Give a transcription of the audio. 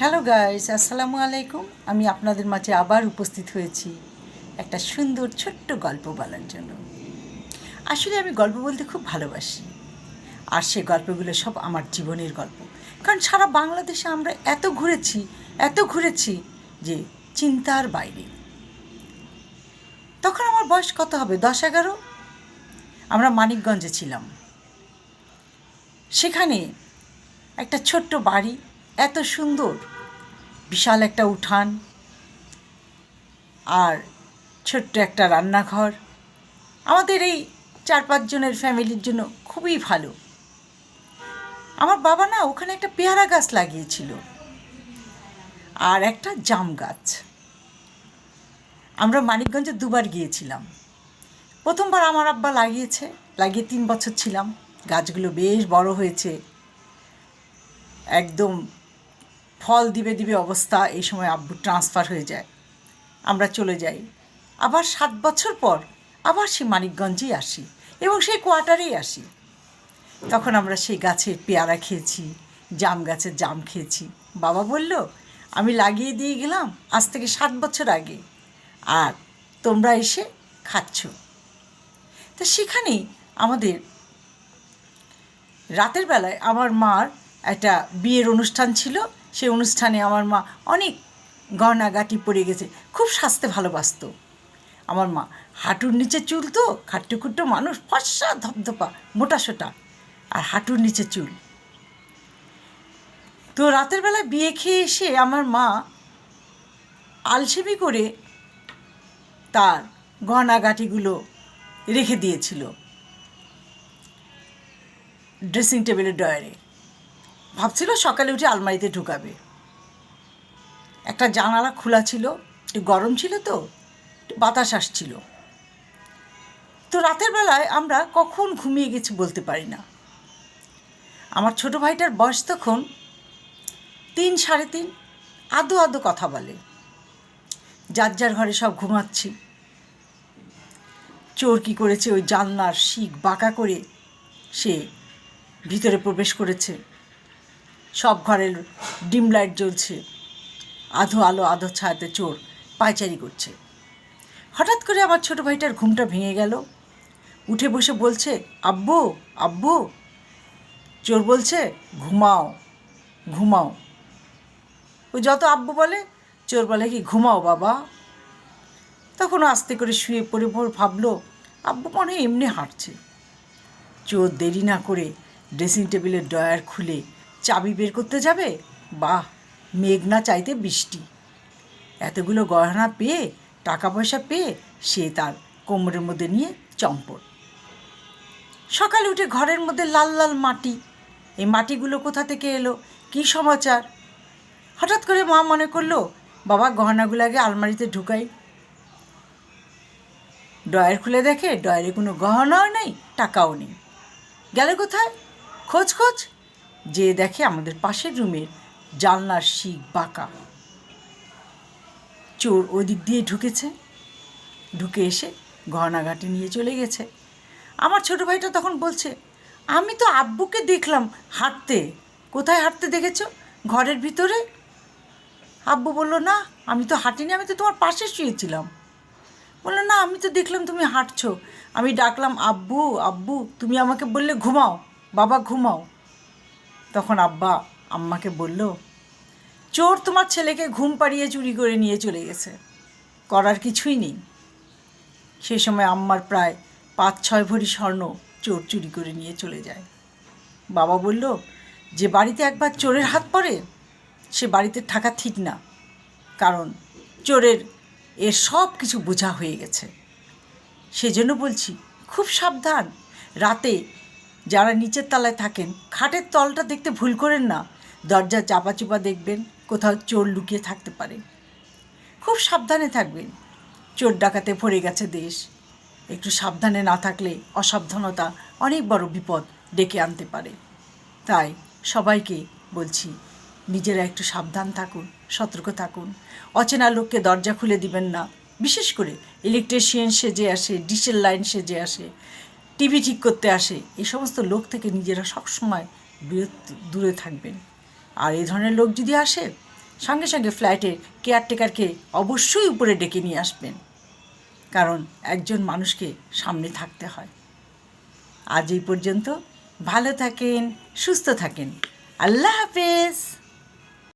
Hello guys আসসালামু আলাইকুম আমি আপনাদের মাঝে আবার উপস্থিত হয়েছি একটা সুন্দর ছোট্ট গল্প বলার জন্য। আসলে আমি গল্প বলতে খুব ভালোবাসি। আর সে গল্পগুলো সব আমার জীবনের গল্প। কারণ সারা বাংলাদেশে আমরা এত ঘুরেছি এত ঘুরেছি যে চিন্তার বাইরে। তখন আমার বয়স কত হবে? দশ, এগারো? আমরা মানিকগঞ্জে ছিলাম। সেখানে একটা ছোট্ট বাড়ি এত সুন্দর। বিশাল একটা উঠান। আর ছোট্ট একটা রান্নাঘর। আমাদের এই চার পাঁচজনের ফ্যামিলির জন্য খুবই ভালো। আমার বাবা না ওখানে একটা পেয়ারা গাছ লাগিয়েছিল। আর একটা জাম গাছ। আমরা মানিকগঞ্জে দুবার গিয়েছিলাম। প্রথমবার আমার আব্বা লাগিয়েছে, লাগিয়ে তিন বছর ছিলাম। গাছগুলো বেশ বড় হয়েছে। একদম ফল দিবে দিবে অবস্থা এই সময় আব্বু ট্রান্সফার হয়ে যায়। আমরা চলে যাই। আবার সাত বছর পর আবার সেই মানিকগঞ্জেই আসি এবং সেই কোয়ার্টারেই আসি। তখন আমরা সেই গাছের পেয়ারা খেয়েছি, জাম গাছের জাম খেয়েছি। বাবা বলল, আমি লাগিয়ে দিয়ে গেলাম আজ থেকে সাত বছর আগে। আর তোমরা এসে খাচ্ছ। তো সেখানেই আমাদের রাতের বেলায় আমার মার একটা বিয়ের অনুষ্ঠান ছিল। সেই অনুষ্ঠানে আমার মা অনেক গয়নাগাটি পড়ে গেছে, খুব সাজতে ভালোবাসতো। আমার মা হাঁটুর নিচে চুল তো, খাট্টু খুট্টু মানুষ, ফর্সা ধপধপা, মোটা সোটা, আর হাঁটুর নিচে চুল। তো রাতের বেলায় বিয়ে খেয়ে এসে আমার মা আলসেমি করে তার গয়নাগাটিগুলো রেখে দিয়েছিল। ড্রেসিং টেবিলের ডয়ারে ভাবছিল সকালে উঠে আলমারিতে ঢুকাবে। একটা জানালা খোলা ছিল, একটু গরম ছিল তো, একটু বাতাস আসছিল। তো রাতের বেলায় আমরা কখন ঘুমিয়ে গেছি বলতে পারি না। আমার ছোট ভাইটার বয়স তখন তিন, সাড়ে তিন, আদো আদো কথা বলে। যার যার ঘরে সব ঘুমাচ্ছি। চোর কী করেছে, ওই জানলার শিক বাঁকা করে সে ভিতরে প্রবেশ করেছে। সব ঘরের ডিম লাইট জ্বলছে। আধো আলো, আধো ছায়াতে চোর পায়চারি করছে। হঠাৎ করে আমার ছোট ভাইটার ঘুমটা ভেঙে গেল। উঠে বসে বলছে, আব্বু আব্বু। চোর বলছে, ঘুমাও ঘুমাও। ও যত আব্বু বলে, চোর বলে কি, ঘুমাও বাবা। তখন আস্তে করে শুয়ে পড়ে পড়ে ভাবলো, আব্বু মনে এমনি হাঁটছে। চোর দেরি না করে ড্রেসিং টেবিলের ডয়ার খুলে চাবি বের করতে যাবে? বাহ মেঘ না চাইতে বৃষ্টি। এতগুলো গহনা পেয়ে টাকা পয়সা পেয়ে সে তার কোমরের মধ্যে নিয়ে চম্পট। সকালে উঠে ঘরের মধ্যে লাল লাল মাটি। এই মাটিগুলো কোথা থেকে এলো? কী সমাচার? হঠাৎ করে মা মনে করল, বাবা, গহনাগুলো আগে আলমারিতে ঢুকাই। ডয়ার খুলে দেখে ডয়ারে কোনো গহনাও নেই, টাকাও নেই। গেলে কোথায়? খোঁজ খোঁজ। যে দেখে আমাদের পাশের রুমের জানলার শিক বাঁকা। চোর ওদিক দিয়ে ঢুকেছে। ঢুকে এসে গহনাঘাটে নিয়ে চলে গেছে। আমার ছোট ভাইটা তখন বলছে, আমি তো আব্বুকে দেখলাম হাঁটতে। কোথায় হাঁটতে দেখেছ? ঘরের ভিতরে? আব্বু বলল, না, আমি তো হাঁটিনি, আমি তো তোমার পাশে শুয়েছিলাম। বলল, না, আমি তো দেখলাম তুমি হাঁটছো। আমি ডাকলাম, আব্বু আব্বু, তুমি আমাকে বললে ঘুমাও, বাবা ঘুমাও। তখন আব্বা আম্মাকে বলল, চোর তোমার ছেলেকে ঘুম পাড়িয়ে চুরি করে নিয়ে চলে গেছে। করার কিছুই নেই। সে সময় আম্মার প্রায় পাঁচ ছয় ভরি স্বর্ণ চোর চুরি করে নিয়ে চলে যায়। বাবা বলল, যে বাড়িতে একবার চোরের হাত পড়ে, সে বাড়িতে থাকা ঠিক না। কারণ চোরের এর সব কিছু বোঝা হয়ে গেছে। সেজন্য বলছি, খুব সাবধান। রাতে যারা নিচের তলায় থাকেন, খাটের তলটা দেখতে ভুল করেন না। দরজা চাপা চুপা দেখবেন, কোথাও চোর লুকিয়ে থাকতে পারে। খুব সাবধানে থাকবেন। চোর ডাকাতে ভরে গেছে দেশ। একটু সাবধানে না থাকলে অসাবধানতা অনেক বড় বিপদ ডেকে আনতে পারে। তাই সবাইকে বলছি, নিজেরা একটু সাবধান থাকুন, সতর্ক থাকুন। অচেনা লোককে দরজা খুলে দিবেন না। বিশেষ করে ইলেকট্রিশিয়ান সেজে আসে ডিশের লাইন সেজে আসে। টিভি ঠিক করতে আসে। এই সমস্ত লোক থেকে নিজেরা সবসময় বিরত দূরে থাকবেন। আর এই ধরনের লোক যদি আসে, সঙ্গে সঙ্গে ফ্ল্যাটের কেয়ারটেকারকে অবশ্যই উপরে ডেকে নিয়ে আসবেন। কারণ একজন মানুষকে সামনে থাকতে হয়। আজ এই পর্যন্ত ভালো থাকেন, সুস্থ থাকেন। আল্লাহ হাফেজ।